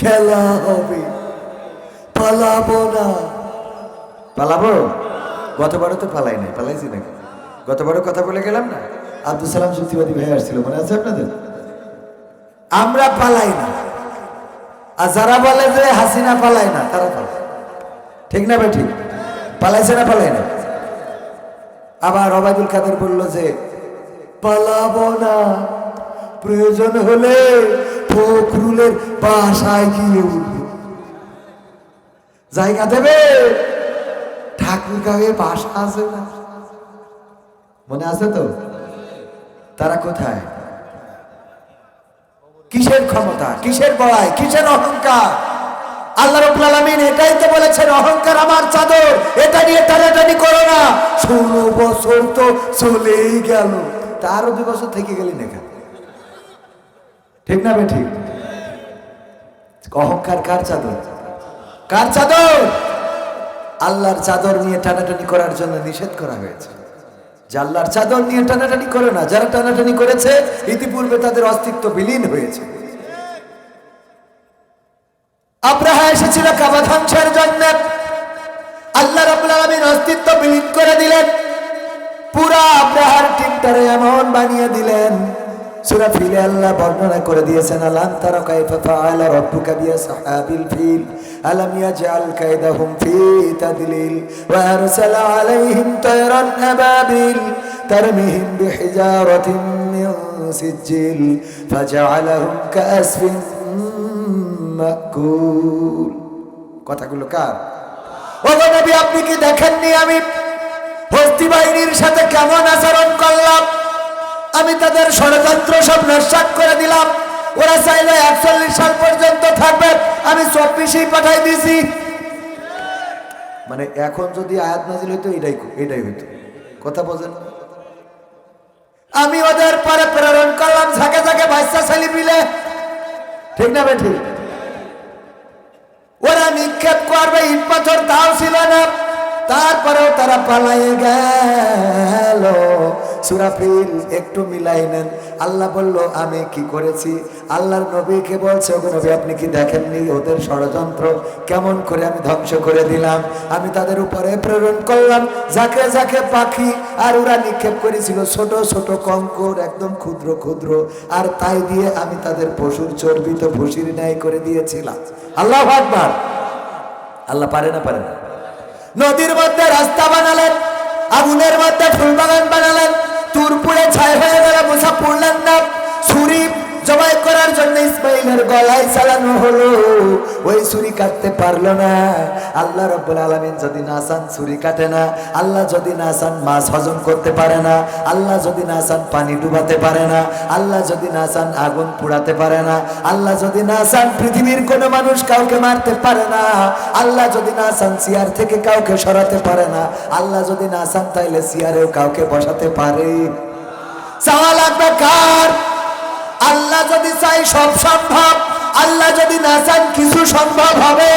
খেলা হবে। পালাবো না। পালাবো? গতবারও তো পালাই নাই পালাইছি নাকি? গতবারও কথা বলে গেলাম না? আব্দুল সালাম যুক্তিবাদী ভাই আসছিল মনে আছে আপনাদের? আমরা পালাই না। আর যারা বলে যে হাসিনা পালায় না তারা পালায়। ঠিক না ভাই ঠিক? পালাইছে না পালাই না? আবার অবায়দুল কাদের বলল যে পালাবো না। প্রয়োজন হলে ফখরুলের বাসায় গিয়ে উঠব। জায়গা দেবে? ঠাকুর বাসা আছে না? মনে আছে তো? তারা কোথায়? কিসের ক্ষমতা? কিসের বড়াই? কিসের অহংকার? আল্লাহ রব্বুল আলামিন এটাই তো বলেছেন, অহংকার আমার চাদর। এটা নিয়ে টানাটানি করো না। ষোলো বছর তো চলেই গেল। তারও দু বছর থেকে গেলি না কেন? ঠিক না ঠিক? অহংকার কার চাদর? কার চাদর? আল্লাহর চাদর নিয়ে টানাটানি করার জন্য নিষেধ করা হয়েছে। যে আল্লাহর চাদর নিয়ে টানাটানি করে না, যারা টানাটানি করেছে, ইতিপূর্বে তাদের অস্তিত্ব বিলীন হয়েছে। আব্রাহা এসেছিল কাবা ধ্বংসের জন্য। আল্লাহ রাব্বুল আলামিন অস্তিত্ব বিলীন করে দিলেন। পুরা আব্রাহার টিমটারে এমন বানিয়ে দিলেন। সূরা ফিলে আল্লাহ বর্ণনা করে দিয়েছেন, আলাম তারা কাইফা ফাআলা রাব্বুকা বিআসহাবিল ফিল? আলাম ইয়াজআল কাইদাহুম ফি তাদলিল? ওয়া আরসালা আলাইহিম তায়রান আবাবিল? তারমিহিম বিহিজারাতিন মিন সিজিল ফাজআলাহুম কাআসফিন মাকুল। কথাগুলো কার? ও নবী, আপনি কি দেখেননি আমি হস্তি বাহিনীর সাথে কেমন আচরণ করলাম? আমি তাদের ষড়যন্ত্র সব নস্বাত করে দিলাম। ওরা চাইলে একচল্লিশ সাল পর্যন্ত থাকবে। আমি চব্বিশেই পাঠাই দিয়েছি। মানে এখন যদি আয়াত নাজিল হইতো, এটাই এটাই হইতো। কথা বোঝেন? আমি ওদের পরে প্রেরণ করলাম, ঝাঁকে ঝাঁকে বাচ্চা ছেলে মিলে। ঠিক না বেঠি? ওরা নিক্ষেপ করবে ইট পাথর তাও ছিল না। তারপরেও তারা পালাইয়ে গেল সুরাফিল একটু মিলাই নেন। আল্লাহ বলল, আমি কি করেছি? আল্লাহর নবীকে বলছে, ওগো নবী, আপনি কি দেখেননি ওদের ষড়যন্ত্র? কেমন করে আমি ধ্বংস করে দিলাম? আমি তাদের উপরে প্রেরণ করলাম। যাকে যাকে পাখি আর ওরা নিক্ষেপ করেছিল। ছোট ছোট কঙ্কর, একদম ক্ষুদ্র ক্ষুদ্র। আর তাই দিয়ে আমি তাদের পশুর চর্বিত ভুসির ন্যায় করে দিয়েছিলাম। আল্লাহ আকবার। আল্লাহ পারে না পারে না। নদীর মধ্যে রাস্তা বানালেন, আগুনের মধ্যে ফুল বাগান বানালেন তুরপুরে ছাই হয়ে গেল মুসা পড়লেন না ছুরি জবাই করার জন্য ইসমাইলের গলায় চালানো হলো। ওই ছুরি কাটতে পারল না। আল্লাহ রব্বুল আলমিন যদি না চান ছুরি কাটে না। আল্লাহ যদি না চান মাছ হজম করতে পারে না। আল্লাহ যদি না চান পানি ডুবাতে পারে না। আল্লাহ যদি না চান আগুন পুড়াতে পারে না। আল্লাহ যদি না চান পৃথিবীর কোনো মানুষ কাউকে মারতে পারে না। আল্লাহ যদি না চান চেয়ার থেকে কাউকে সরাতে পারে না। আল্লাহ যদি না চান তাইলে চেয়ারেও কাউকে বসাতে পারে। চাওয়া লাগবে কার? আল্লাহ যদি চাই সব সম্ভব, আল্লাহ যদি না চান কিছু সম্ভব হবে।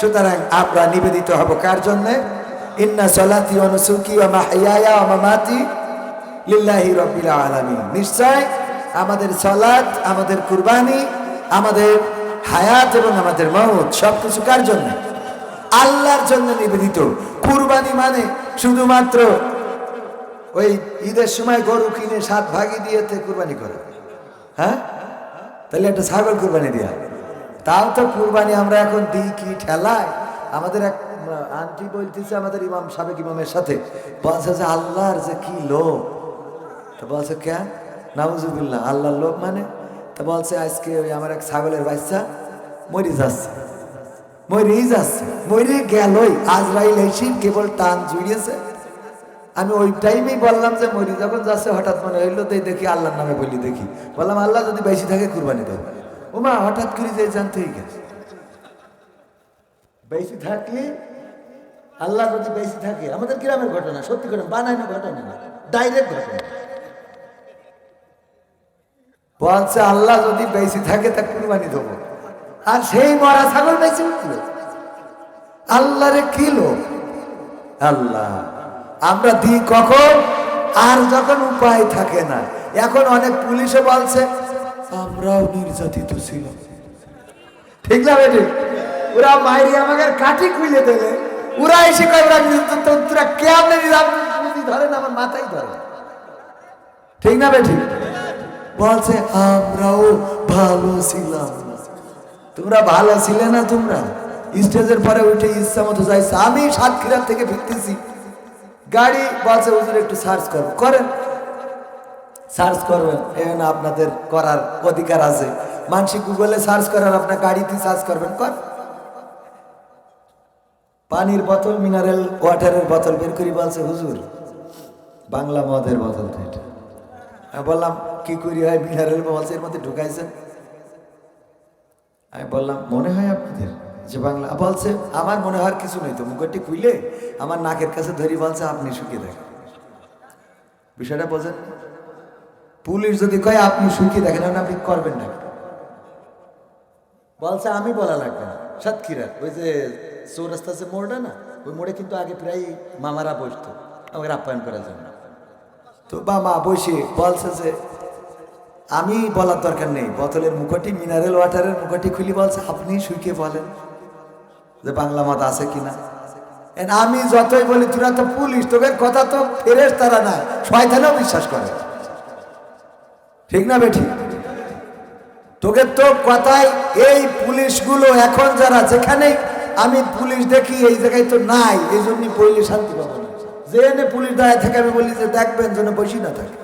সুতরাং আমরা নিবেদিত হব কার জন্য? ইন্না সলাতি অনুসুকি মাহিয়ায়া ও মামাতি লিল্লাহি রব্বিল আলামিন। নিশ্চয় আমাদের সলাত, আমাদের কুরবানি, আমাদের হায়াত এবং আমাদের মৌত সব কিছু কার জন্য? আল্লাহর জন্য নিবেদিত। কুরবানি মানে শুধুমাত্র ওই ঈদের সময় গরু কিনে সাত ভাগি দিয়েতে কুরবানি করে। হ্যাঁ? তাহলে একটা ছাগল কুরবানি দিয়া। তাও তো কুরবানি আমরা এখন দিই কি ঠেলায়? আমাদের এক আন্টি বলতেছে আমাদের ইমাম, সাবেক ইমামের সাথে। বলছে যে আল্লাহর যে কি লোক তো বলছে কেন নাউজুবিল্লাহ, আল্লাহর লোক মানে? তো বলছে, আজকে ওই আমার এক ছাগলের বাচ্চা মরি যাচ্ছে। মরেই যাচ্ছে। মরে গেলই। আজরাইল এসে কেবল টান জুড়িয়েছে। আমি ওই টাইমেই বললাম যে মরি যখন যাচ্ছে, হঠাৎ মনে হইল তাই দেখি আল্লাহর নামে বলি দেখি। বললাম, আল্লাহ যদি বেশি থাকে, কুরবানি দেবো ওমা হঠাৎ করে যে জানতে হয়ে গেছে বেশি থাকলে, আল্লাহ যদি বেশি থাকে, আমাদের গ্রামের ঘটনা, সত্যি ঘটনা বানায় না ঘটনা না ডাইরেক্ট ঘটনা বলছে, আল্লাহ যদি বেশি থাকে, তা কুরবানি দেবো। আর সেই মরা ছাগল বেশি আল্লাহরে কি লোক আল্লাহ। আমরা দিই কখন? আর যখন উপায় থাকে না। এখন অনেক পুলিশও বলছে, আমরাও নির্যাতিত ছিলাম ঠিক না বেটি? ওরা মাইরি আমাকে কাঠি খুলে দেবে। ওরা এসে কয়, ওরা তো- তো- তোরা কেমন নিলাম ধরে না আমার মাথায় ধরে। ঠিক না বেটি? বলছে, আমরাও ভালো ছিলাম। তোমরা ভালো ছিলে না তোমরা? স্টেজের পরে উঠে ইচ্ছা মতো যাইছে। আমি সাতক্ষীরা থেকে ফিরতেছি। গাড়ি বলছে, হুজুর, একটু সার্চ করো। করেন। সার্চ করবেন। এখানে আপনাদের করার অধিকার আছে। মানসিক গুগলে সার্চ করার আপনার গাড়িতে সার্চ করবেন। কর পানির বোতল মিনারেল ওয়াটারের বোতল বের করি বলছে, হুজুর, বাংলা মদের বোতল এটা। বললাম, কি করি হয় মিনারেল বলছে এর মধ্যে ঢুকাইছেন? আমি বললাম, মনে হয় আপনাদের যে বাংলা বলছে, আমার মনে হওয়ার কিছু নেই তো মুখটি খুইলে আমার নাকের কাছে ধরি বলছে, আপনি শুকিয়ে দেখেন। বিষয়টা বোঝেন? পুলিশ যদি কয়, আপনি শুকিয়ে দেখেন আপনি করবেন না বলছে, আমি বলা লাগবে না। সাতক্ষীরা ওই যে চৌরাস্তা আছে মোড়টা না, ওই মোড়ে কিন্তু আগে প্রায় মামারা বসতো, আমাকে আপ্যায়ন করার জন্য। তো বা মা বসে বলছে যে, আমি বলার দরকার নেই। বোতলের মুখটি মিনারেল ওয়াটারের মুখটি খুলি বলছে, আপনি শুকিয়ে বলেন। যে বাংলা মত আছে কিনা? আমি যতই বলি, তোরা তো পুলিশ, তোদের কথা তো ফেরেস তারা না শয়তানেও বিশ্বাস করে। ঠিক না বেঠি? তোকে তো কথায় এই পুলিশগুলো এখন যারা যেখানে আমি পুলিশ দেখি, এই জায়গায় তো নাই, এই জন্যই বললে শান্তি পাবো না। যে এনে পুলিশ দাঁড়ায় থাকে, আমি বলি যে দেখবেন যেন বসি না থাকে।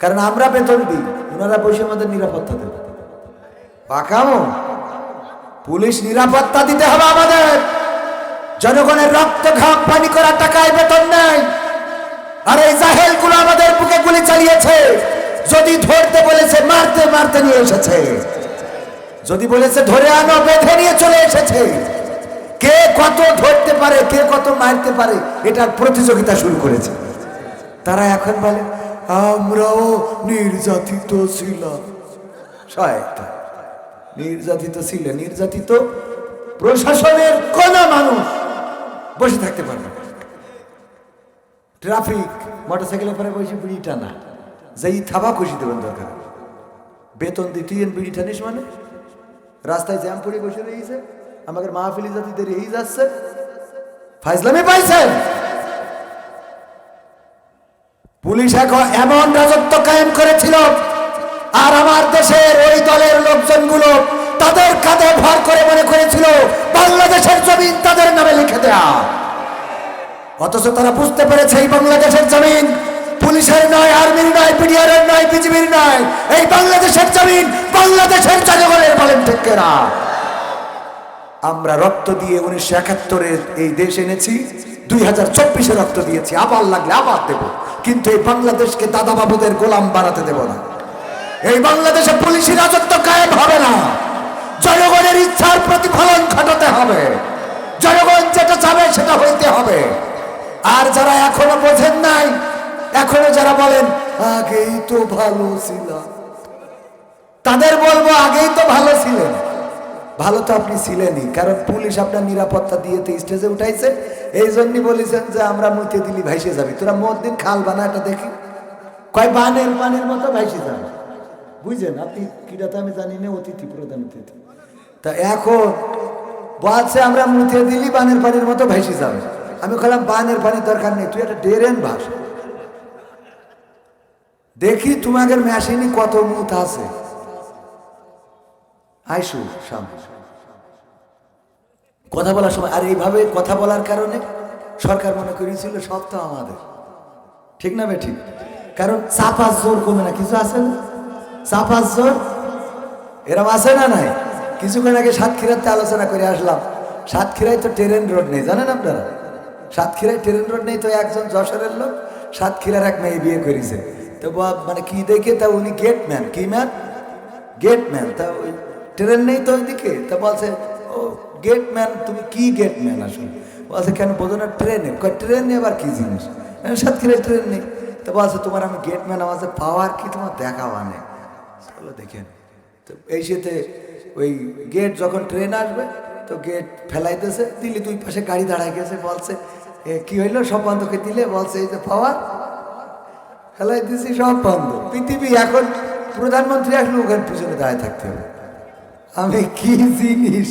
কারণ আমরা বেতন দিই, ওনারা বসে আমাদের নিরাপত্তা দেবে পাকামো? পুলিশ নিরাপত্তা দিতে হবে আমাদের। জনগণের রক্ত, ঘাম, পানি করার টাকায় বেতন নেয় আর এই জাহেলগুলো আমাদের বুকে গুলি চালিয়েছে। যদি ধরতে বলেছে, মারতে মারতে নিয়ে এসেছে। যদি বলেছে, ধরে আনো, বেঁধে নিয়ে চলে এসেছে। কে কত ধরতে পারে, কে কত মারতে পারে, এটার প্রতিযোগিতা শুরু করেছে। তারা এখন বলে, আমরাও নির্যাতিত ছিলাম। শয়তান নির্যাতিত ছিলেন নির্যাতিত প্রশাসনের কোন মানুষ বসে থাকতে পারবে। ট্রাফিক, মোটরসাইকেলের পরে বসে বিড়ি টানা, যেই থাবা খুশি দেবেন দরকার। বেতন দিতেই বিড়ি টানিস মানে? রাস্তায় জ্যাম পড়ে বসে রয়েছে আমাদের মাহফিলি জাতি দেরি হয়ে যাচ্ছে। ফাইজলামে পাইছেন? পুলিশ এখন এমন রাজত্ব কায়েম করেছিল আর আমার দেশের ওই দলের লোকজনগুলো তাদের কাঁধে ভর করে মনে করেছিল, বাংলাদেশের জমিন তাদের নামে লিখে দেয়া। অথচ তারা বুঝতে পেরেছে এই বাংলাদেশের জমিন পুলিশের নয়, আর্মির নয়, পিডিআরের নয়, বিজিবির নয়। এই বাংলাদেশের জমিন বাংলাদেশের জনগণের বলেন ঠিক না আমরা রক্ত দিয়ে উনিশশো একাত্তরের এই দেশ এনেছি, দুই হাজার চব্বিশে রক্ত দিয়েছি। আবার লাগলে আবার দেব। কিন্তু এই বাংলাদেশকে দাদা বাবুদের গোলাম বানাতে দেব না। এই বাংলাদেশে পুলিশি রাজত্ব কায়েম হবে না। জনগণের ইচ্ছার প্রতিফলন ঘটাতে হবে। জনগণ যেটা চাবে সেটা হইতে হবে। আর যারা এখনও বোঝেন নাই, এখনও যারা বলেন, আগেই তো ভালো ছিলাম। তাদের বলব, আগেই তো ভালো ছিলেন। ভালো তো আপনি ছিলেনই, কারণ পুলিশ আপনার নিরাপত্তা দিয়ে তো স্টেজে উঠাইছে। এই জন্য বলেছেন যে, আমরা মুতে দিলি ভাইসে যাবি। তোরা মত দিন, খাল বানা এটা দেখি। কয় বানের বানের মতো ভাইসে যাবে। বুঝছেন আপনি কিটাতে আমি জানি না, অতিথি প্রধান অতিথি। তা এখন বলছে আমরা মুতে দিলি, বানের পানির মতো ভেসে যাবে। আমি বললাম, বানের পানির দরকার নেই, তুই একটা ডেরেন ভাস দেখি তোমাদের মেশিনে কত মুত আছে। আইসু সামনে। কথা বলার সময়, আর এইভাবে কথা বলার কারণে সরকার মনে করেছিল, সব তো আমাদের। ঠিক না বে, ঠিক? কারণ চাপাস জোর কমে না, কিছু আছে না? চাপাস জোর এরম আছে না নাই? কিছুক্ষণ আগে সাতক্ষীরাতে আলোচনা করে আসলাম। সাতক্ষীরায় তো ট্রেন রোড নেই, জানেন আপনারা? সাতক্ষীরায় ট্রেন রোড নেই তো একজন যশোরের লোক, সাতক্ষীরার এক মেয়ে বিয়ে করেছে। তো মানে কি দেখে? তা উনি গেট ম্যান কি ম্যান গেট ম্যান তা ওই ট্রেন নেই তো ওইদিকে? তা বলছে, ও গেটম্যান তুমি কি গেট ম্যান আসলে? বলছে, কেন বোঝো না, ট্রেনে। ট্রেনে আবার কি জিনিস? সাতক্ষীরায় ট্রেন নেই। তো বলছে, তোমার আমি গেট ম্যান আমার পাওয়ার কি তোমার দেখাওয়া নেই? চলো দেখেন তো এই ওই গেট যখন ট্রেন আসবে, তো গেট ফেলাইতেছে, দিল্লি দুই পাশে গাড়ি দাঁড়ায় গেছে, বলছে কি হইল? সব বন্ধকে দিলে? বলছে, এই যে পাওয়ার ফেলাই দিছি, সব বন্ধ। পৃথিবী এখন প্রধানমন্ত্রী আসলে ওখানে পিছনে দাঁড়ায় থাকতে হবে। আমি কি জিনিস?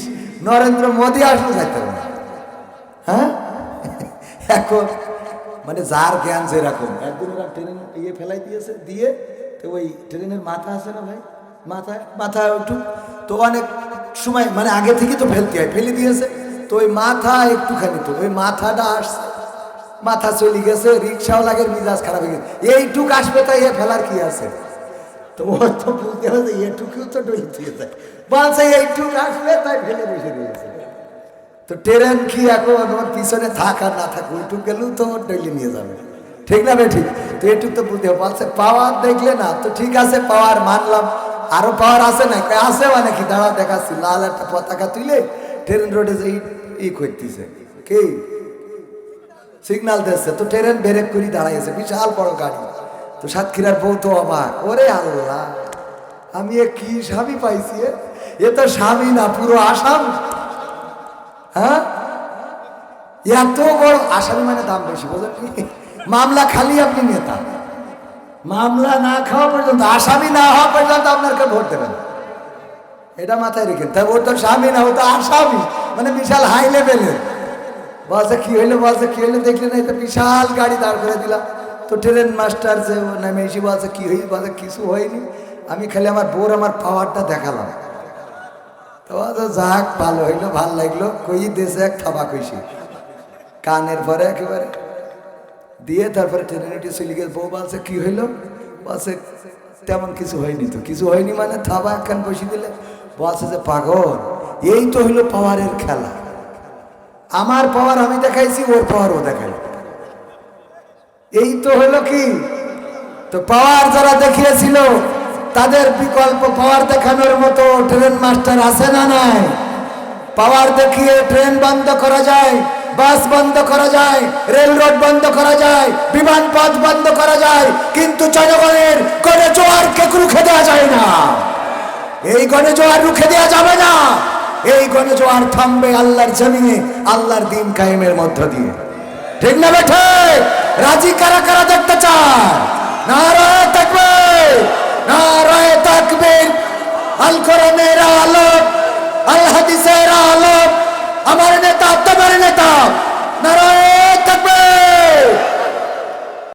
নরেন্দ্র মোদী আসলে থাকতে না। হ্যাঁ? এখন মানে যার জ্ঞান যেরকম, একদিন ওরা ট্রেন ইয়ে ফেলাই দিয়েছে, দিয়ে তো ওই ট্রেনের মাথা আছে না ভাই? মাথায় মাথা একটু, তো অনেক সময় মানে আগে থেকে তো ফেলতে হয়, ফেলে দিয়েছে। তো ওই মাথা একটুখানি তো, ওই মাথাটা আসছে। মাথা চলে গেছে, রিক্সাও লাগে, মিজাজ খারাপ হয়ে গেছে। এইটুক আসবে তাই এ ফেলার কি আছে? তো ওর তো বুঝতে হবে এটুকুও তো ডই দিয়ে। যায় বলছে এইটুক আসবে তাই ফেলে বসে দিয়েছে তো ট্রেন কি এখন পিছনে থাক না থাক, ওইটুক গেলেও তো ওর ডেলি নিয়ে যাবে। ঠিক না ঠিক? তো এইটুক তো বুঝতে বলছে, পাওয়ার দেখলে না? তো ঠিক আছে, পাওয়ার মানলাম। আরও পাওয়ার আছে না? আছে মানে কি? দাঁড়া, দেখাচ্ছি। লাল একটা পতাকা তুলে ট্রেন রোডে যে ই- করতেছে। কি? সিগনাল দিচ্ছে। তো ট্রেন ব্রেক করে দাঁড়াইছে। বিশাল বড় গাড়ি। তো সাতক্ষীরার বউ তো অবাক। ওরে আল্লাহ! আমি এ কি স্বামী পাইছি, এ? তো স্বামী না, পুরো আসাম। হ্যাঁ? এত বড় আসামি মানে দাম বেশি, বোঝেন? মামলা খালি আপনি নেতা। মামলা না খাওয়া পর্যন্ত, আসামি না হওয়া পর্যন্ত আপনাকে ভোট দেবেন। এটা মাথায় রেখেন। তা ওর তো স্বামী না ও তো আসামি মানে বিশাল হাই লেভেলের বলছে কি হইল বলছে কি হইল, দেখলে না এটা বিশাল গাড়ি দাঁড় করে দিলাম। তো ট্রেন মাস্টার যে নামে এসে বলছে কি হয়েছে বলছে কিছু হয়নি। আমি খালি আমার বোর আমার পাওয়ারটা দেখালাম। তো যাক, ভালো হইল, ভালো লাগল। কই দেশে এক থাবা কইছি। কানের পরে একেবারে। দিয়ে তারপরে চলে গেছে বউ বলছে, কি হইল? বলছে, তেমন কিছু হয়নি তো। কিছু হয়নি মানে থাবা একখান বসে দিলে? বলছে যে, পাগল, এই তো হইল পাওয়ারের খেলা। আমার পাওয়ার আমি দেখাইছি, ওর পাওয়ার ও দেখাই এই তো হলো কি? তো পাওয়ার যারা দেখিয়েছিল, তাদের বিকল্প পাওয়ার দেখানোর মতো ট্রেন মাস্টার আছে না নাই? পাওয়ার দেখিয়ে ট্রেন বন্ধ করা যায়? বাস বন্ধ করা যায়, রেল রোড বন্ধ করা যায়, বিমান পথ বন্ধ করা যায়, কিন্তু জনগণের কোনো জোয়ারকে রুখে দেওয়া যায় না। এই গণজোয়ার রুখে দেওয়া যাবে না। এই গণজোয়ার থামবে আল্লাহর জমিনে, আল্লাহর দিন কায়েমের মধ্য দিয়ে। ঠিক না বেঠে? রাজি কারা কারা দেখতে চায়? নারায় থাকবে নারায় থাকবে আল কোরআনের আলোক, আল হাদিসের আলোক আমার নেতা তোমার নেতা নারায়ণ থাকবে।